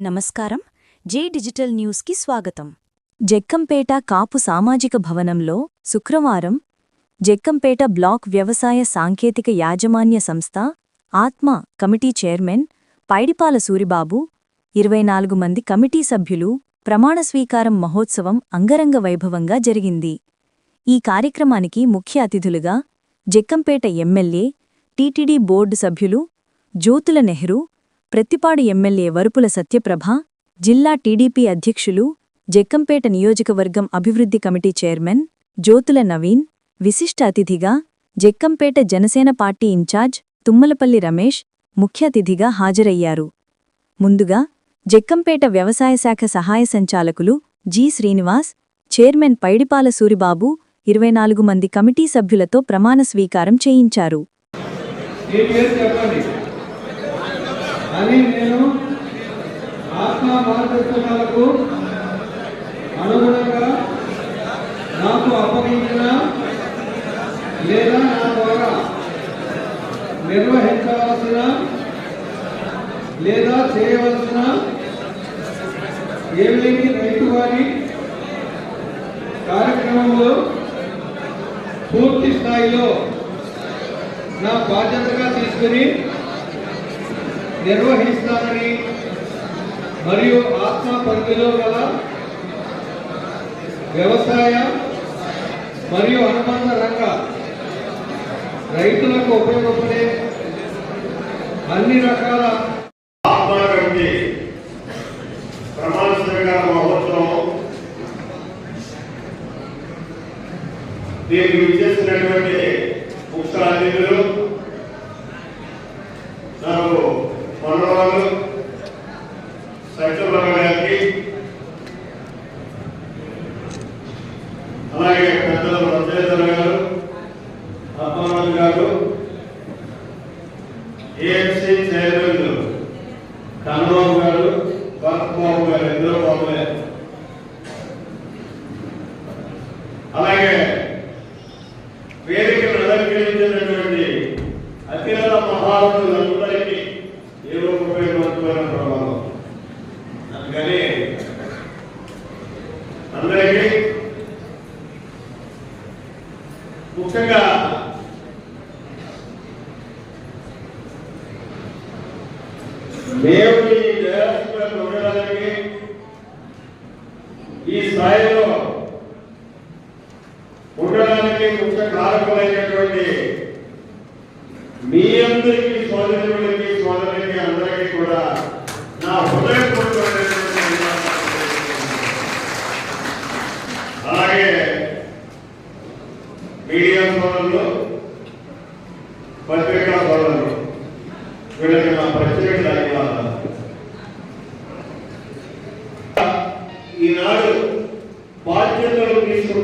నమస్కారం. జే డిజిటల్ న్యూస్కి స్వాగతం. జక్కంపేట కాపు సామాజిక భవనంలో శుక్రవారం జక్కంపేట బ్లాక్ వ్యవసాయ సాంకేతిక యాజమాన్య సంస్థ ఆత్మ కమిటీ చైర్మన్ పైడిపాల సూరిబాబు ఇరవై నాలుగు మంది కమిటీ సభ్యులు ప్రమాణ స్వీకారం మహోత్సవం అంగరంగ వైభవంగా జరిగింది. ఈ కార్యక్రమానికి ముఖ్య అతిథులుగా జక్కంపేట ఎమ్మెల్యే టీటీడీ బోర్డు సభ్యులు జ్యోతుల నెహ్రూ ప్రత్తిపాడు ఎమ్మెల్యే వరుపుల సత్యప్రభ జిల్లా టీడీపీ అధ్యక్షులు జక్కంపేట నియోజకవర్గం అభివృద్ధి కమిటీ చైర్మన్ జ్యోతుల నవీన్ విశిష్ట అతిథిగా జక్కంపేట జనసేన పార్టీ ఇన్ఛార్జ్ తుమ్మలపల్లి రమేష్ ముఖ్య అతిథిగా హాజరయ్యారు. ముందుగా జక్కంపేట వ్యవసాయ శాఖ సహాయ సంచాలకులు జి. శ్రీనివాస్ చైర్మన్ పైడిపాల సూరిబాబు ఇరవై నాలుగు మంది కమిటీ సభ్యులతో ప్రమాణ స్వీకారం చేయించారు. అని నేను ఆత్మ మార్గదర్శనాలకు అనుగుణంగా నాకు అప్పగించిన లేదా నా ద్వారా నిర్వహించవలసిన లేదా చేయవలసిన ఏమిటి రైతు వారి కార్యక్రమంలో పూర్తి స్థాయిలో నా బాధ్యతగా తీసుకుని నిర్వహిస్తానని మరియు ఆత్మ పరిధిలో గల వ్యవసాయ మరియు అనుబంధ రంగ రైతులకు ఉపయోగపడే అన్ని రకాల ఆత్మ ప్రమాణ మహోత్సవం దీనికి విచ్చేసినటువంటి ముఖ్య అతిథులు నాకు మనవాళ్ళు సత్యప్రభ గారికి అలాగే పెద్దల రచయితలు గారు అప్పరాజు గారు ఏఎంసీ చైర్మన్ కన్నబాబు అందుకని అందరికీ ముఖ్యంగా దేవుని ఈ ఉండడానికి ఈ స్థాయిలో ఉండడానికి ముఖ్య కారకమైనటువంటి మీ అందరికీ సోదరులకి సోదరులకి అందరికీ కూడా నా హృదయపూర్వకమైనటువంటి ధన్యవాదాలు తెలియజేస్తున్నాను. అలాగే మీడియా సోదరులు పత్రికా సోదరులు వీళ్ళకి నా ప్రత్యేక ధన్యవాదాలు. ఈనాడు బాధ్యతలు తీసుకున్న